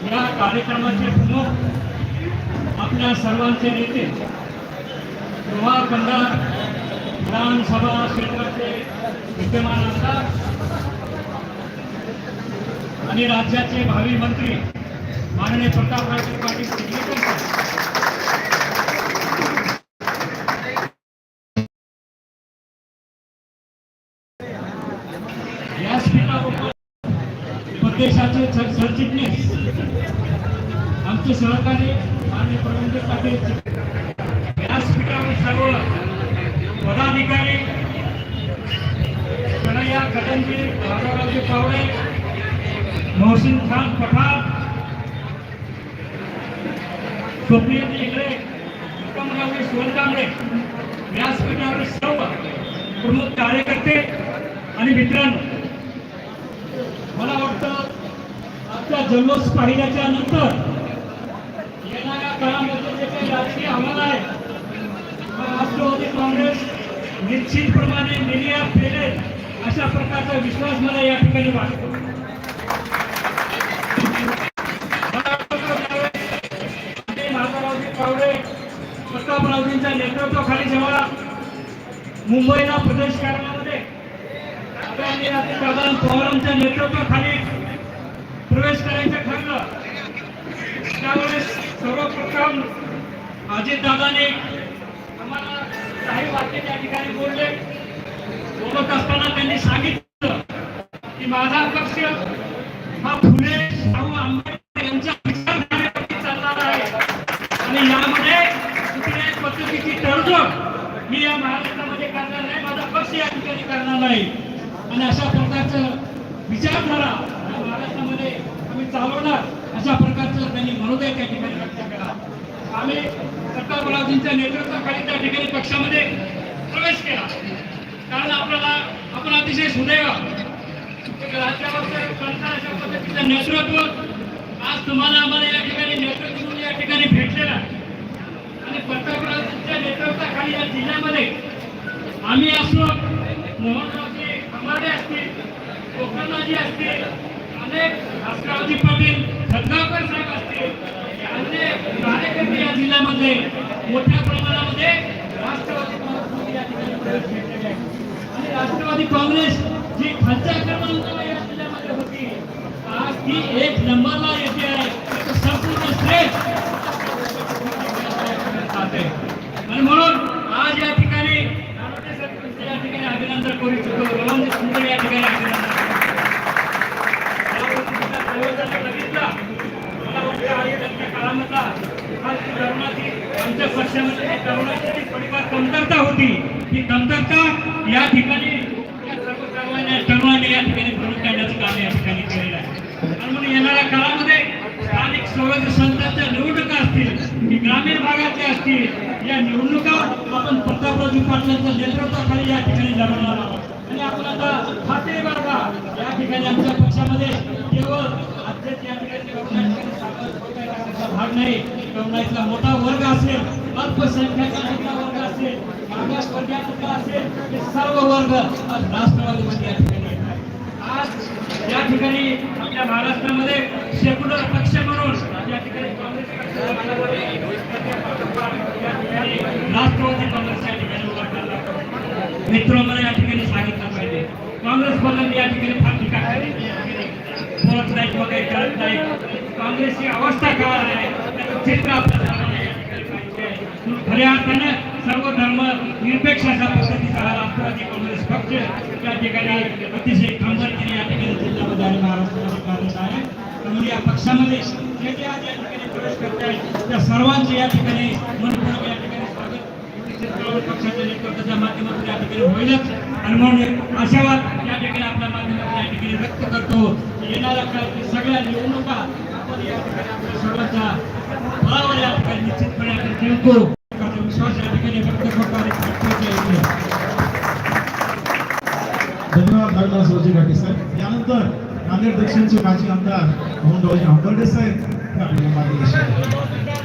या कार्यक्रमाचे प्रमुख आपल्या सर्वांचे नेते प्रभाग कंधार विधानसभा क्षेत्राचे विद्यमान आमदार आणि राज्याचे भावी मंत्री माननीय प्रतापराव पाटील व्यासपीठावर देशाचे सरचिटणीस. आमचे सहकारी आणि प्रवीण पाटील. व्यासपीठावर सर्व पदाधिकारी. कन्हैया कदमजी राजारावजी पावडे मोहसिन खान पठाण स्वप्नील इंगळे उत्तमरावजी सोनकांबळे. व्यासपीठावर सर्व प्रमुख कार्यकर्ते आणि मित्रांनो मला वाटतं त्या जल्लोष पाहिल्याच्या नंतर येणाऱ्या काळामध्ये जे काही राजकीय आव्हान आहे राष्ट्रवादी काँग्रेस निश्चितप्रमाणे निर्यात केले अशा प्रकारचा विश्वास मला या ठिकाणी वाटतो. प्रतापरावजींच्या नेतृत्वाखाली जेव्हा मुंबईला प्रदेश कार्यालयामध्ये आदरणीय पवारांच्या नेतृत्वाखाली प्रवेश करायचं ठरलं. त्यावेळेस सर्वप्रथम अजितदादांनी आम्हाला काही वाक्य त्या ठिकाणी बोलले. बोलत असताना त्यांनी सांगितलं की माझा पक्ष हा फुले शाहू आंबेडकर यांच्या विचारधारेवरती चालणार आहे. आणि यामध्ये कुठल्याही पद्धतीची तडजोड मी या महाराष्ट्रामध्ये करणार नाही. माझा पक्ष या ठिकाणी करणार नाही. आणि अशा प्रकारचं विचारधारा या आम्ही चालवणार अशा प्रकारचं त्यांनी मनोदय त्या ठिकाणी व्यक्त केला. आम्ही सत्ताबळाजींच्या नेतृत्वाखाली त्या ठिकाणी पक्षामध्ये प्रवेश केला. कारण आपल्याला आपण अतिशय सुदैव राज्यावरचं अशा पद्धतीचं नेतृत्व आज तुम्हाला आम्हाला या ठिकाणी नेतृत्व म्हणून या ठिकाणी भेटलेलं आहे. आणि पंतप्रधानांच्या नेतृत्वाखाली या जिल्ह्यामध्ये आम्ही असो मोहनरावजी खंबाडे असतील कोकणराजी असतील म्हणजे अनेक राष्ट्रवादी पाटील सदगावकर साहेब असतील अनेक कार्यकर्ते या जिल्ह्यामध्ये मोठ्या प्रमाणामध्ये राष्ट्रवादी या ठिकाणी आणि राष्ट्रवादी काँग्रेस जी खालच्या क्रमांकाला या जिल्ह्यामध्ये होती आज ती एक नंबरला येते आहे त्याचं संपूर्ण श्रेय जाते. आणि म्हणून आज या ठिकाणी नारोटे सरपंच या ठिकाणी अभिनंदन करू इच्छितो रवंजित सुंदर या ठिकाणी अभिनंदन या गोष्टीचा प्रयोजन बघितला मला वाटतं तरुणाची आमच्या पक्षामध्ये तरुणाची थोडीफार कमतरता होती ती कमतरता या ठिकाणी या तरुणांनी या ठिकाणी भरून काढण्याचं काम या ठिकाणी केलेलं आहे. आणि म्हणून येणाऱ्या काळामध्ये स्थानिक स्वराज्य संस्थांच्या निवडणुका असतील की ग्रामीण भागातल्या असतील या निवडणुका आपण प्रतापरावजी पाटलांच्या नेतृत्वाखाली या ठिकाणी लढवणार आहोत. आणि आपण आता खाते या ठिकाणी आमच्या पक्षामध्ये नाही करुणाईतला मोठा वर्ग असेल अल्पसंख्याचा मोठा वर्ग असेल मागासवर्गीयातला असेल ते सर्व वर्ग राष्ट्रवादीमध्ये या ठिकाणी आज या ठिकाणी आपल्या महाराष्ट्रामध्ये सेक्युलर पक्ष म्हणून या ठिकाणी ठिकाणी राष्ट्रवादी काँग्रेस या ठिकाणी उभा मित्र मला या ठिकाणी सांगितलं पाहिजे. काँग्रेस बोलून या ठिकाणी फार टीका केली बोलत नाही वगैरे करत नाही. काँग्रेसची अवस्था काय आहे? त्याचं चित्र आपल्या सर्वांना या ठिकाणी पाहिजे म्हणून खऱ्या अर्थानं सर्व धर्म निरपेक्ष अशा पद्धतीचा हा राष्ट्रवादी काँग्रेस पक्ष त्या ठिकाणी अतिशय खंबरगिरी या ठिकाणी जिल्ह्यामध्ये आणि महाराष्ट्रामध्ये कार्यरत आहे त्यामुळे या पक्षामध्ये जे जे आज या ठिकाणी प्रवेश करत आहेत त्या सर्वांचे या ठिकाणी मनपूर्वक या ठिकाणी स्वागत. पक्षाच्या नेतृत्वाच्या माध्यमातून या ठिकाणी होईलच. आणि म्हणून आशावाद या ठिकाणी आपल्या माध्यमातून या ठिकाणी व्यक्त करतो. येणाऱ्या सगळ्या निवडणुका आपण या ठिकाणी आपल्या सर्वांच्या निश्चितपणे आपण जिंकू विश्वास या ठिकाणी व्यक्त प्रत्येक इथे. धन्यवाद डॉक्टर सोजी घाटे साहेब यानंतर नांदेड दक्षिणचे माजी आमदार मोहन रावजी आंबर्डे साहेब आपल्याला मार्गदर्शन